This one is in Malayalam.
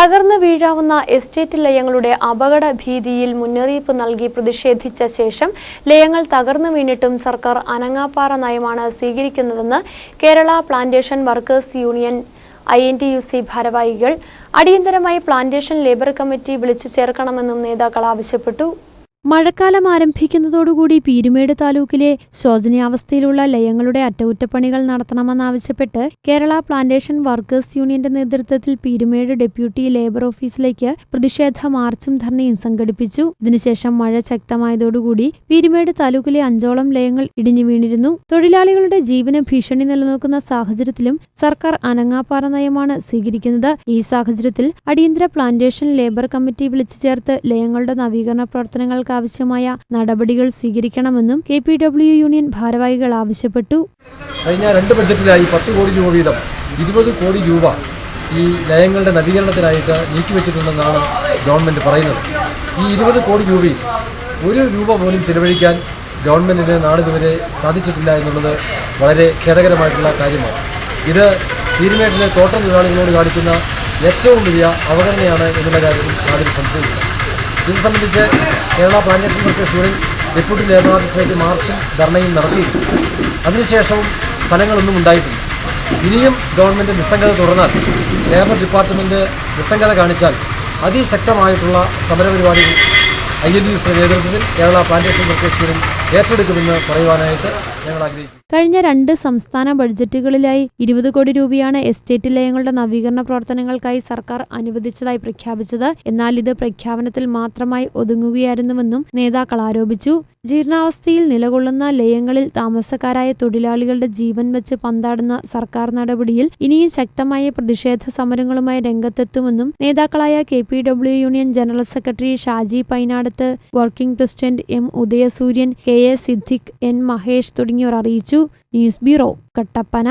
തകർന്നു വീഴാവുന്ന എസ്റ്റേറ്റ് ലയങ്ങളുടെ അപകട ഭീതിയിൽ മുന്നറിയിപ്പ് നൽകി പ്രതിഷേധിച്ച ശേഷം ലയങ്ങൾ തകർന്നു വീണിട്ടും സർക്കാർ അനങ്ങാപ്പാറ നയമാണ് സ്വീകരിക്കുന്നതെന്ന് Kerala plantation workers union I N T U C ഭാരവാഹികൾ അടിയന്തരമായി പ്ലാന്റേഷൻ ലേബർ കമ്മിറ്റി വിളിച്ചു ചേർക്കണമെന്നും നേതാക്കൾ ആവശ്യപ്പെട്ടു. മഴക്കാലം ആരംഭിക്കുന്നതോടുകൂടി പീരുമേട് താലൂക്കിലെ ശോചനീയാവസ്ഥയിലുള്ള ലയങ്ങളുടെ അറ്റകുറ്റപ്പണികൾ നടത്തണമെന്നാവശ്യപ്പെട്ട് കേരള പ്ലാന്റേഷൻ വർക്കേഴ്സ് യൂണിയന്റെ നേതൃത്വത്തിൽ പീരുമേട് ഡെപ്യൂട്ടി ലേബർ ഓഫീസിലേക്ക് പ്രതിഷേധ മാർച്ചും ധർണയും സംഘടിപ്പിച്ചു. ഇതിനുശേഷം മഴ ശക്തമായതോടുകൂടി പീരുമേട് താലൂക്കിലെ അഞ്ചോളം ലയങ്ങൾ ഇടിഞ്ഞു വീണിരുന്നു. തൊഴിലാളികളുടെ ജീവന ഭീഷണി നിലനിൽക്കുന്ന സാഹചര്യത്തിലും സർക്കാർ അനങ്ങാപ്പാറ നയമാണ് സ്വീകരിക്കുന്നത്. ഈ സാഹചര്യത്തിൽ അടിയന്തര പ്ലാന്റേഷൻ ലേബർ കമ്മിറ്റി വിളിച്ചു ചേർത്ത് ലയങ്ങളുടെ നവീകരണ പ്രവർത്തനങ്ങൾക്ക് ആവശ്യമായ നടപടികൾ സ്വീകരിക്കണമെന്നും കെ യൂണിയൻ ഭാരവാഹികൾ ആവശ്യപ്പെട്ടു. കഴിഞ്ഞ രണ്ട് ബഡ്ജറ്റിലായി പത്ത് കോടി രൂപ വീതം ഇരുപത് കോടി രൂപ ഈ ലയങ്ങളുടെ നവീകരണത്തിനായിട്ട് നീക്കിവെച്ചിട്ടുണ്ടെന്നാണ് ഗവൺമെന്റ് പറയുന്നത്. ഈ ഇരുപത് കോടി രൂപയിൽ ഒരു രൂപ പോലും ചിലവഴിക്കാൻ ഗവൺമെന്റിന് നാളിതുവരെ സാധിച്ചിട്ടില്ല എന്നുള്ളത് വളരെ ഖേദകരമായിട്ടുള്ള കാര്യമാണ്. ഇത് തീരുമാനത്തിലെ തോട്ടം തൊഴിലാളികളോട് കാണിക്കുന്ന ഏറ്റവും വലിയ അവഗണനയാണ് എന്നുള്ള കാര്യത്തിൽ ആരും സംശയമില്ല. ഇത് സംബന്ധിച്ച് Kerala plantation workers deputy labour ഓഫീസിലേക്ക് മാർച്ചും ധർണയും നടത്തിയിരുന്നു. അതിനുശേഷവും ഫലങ്ങളൊന്നും ഉണ്ടായിട്ടില്ല. ഇനിയും ഗവൺമെന്റ് നിസ്സംഗത തുടർന്നാൽ ലേബർ ഡിപ്പാർട്ട്മെന്റ് നിസ്സംഗത കാണിച്ചാൽ അതിശക്തമായിട്ടുള്ള സമരപരിപാടികൾ ഐ എൽ യു നേതൃത്വത്തിൽ കേരള പ്ലാന്റേഷൻ വർക്കേഴ്സ് ഏറ്റെടുക്കുമെന്ന് പറയുവാനായിട്ട് കഴിഞ്ഞ രണ്ട് സംസ്ഥാന ബഡ്ജറ്റുകളിലായി ഇരുപത് കോടി രൂപയാണ് എസ്റ്റേറ്റ് ലയങ്ങളുടെ നവീകരണ പ്രവർത്തനങ്ങൾക്കായി സർക്കാർ അനുവദിച്ചതായി പ്രഖ്യാപിച്ചത്. എന്നാൽ ഇത് പ്രഖ്യാപനത്തിൽ മാത്രമായി ഒതുങ്ങുകയായിരുന്നുവെന്നും നേതാക്കൾ ആരോപിച്ചു. ജീർണാവസ്ഥയിൽ നിലകൊള്ളുന്ന ലയങ്ങളിൽ താമസക്കാരായ തൊഴിലാളികളുടെ ജീവൻ വെച്ച് പന്താടുന്ന സർക്കാർ നടപടിയിൽ ഇനിയും ശക്തമായ പ്രതിഷേധ സമരങ്ങളുമായി രംഗത്തെത്തുമെന്നും നേതാക്കളായ K P W union general secretary Shaji Painadath working president M Udayasooryan K A Siddique N Mahesh തുടങ്ങിയവർ അറിയിച്ചു. News bureau Kattappana.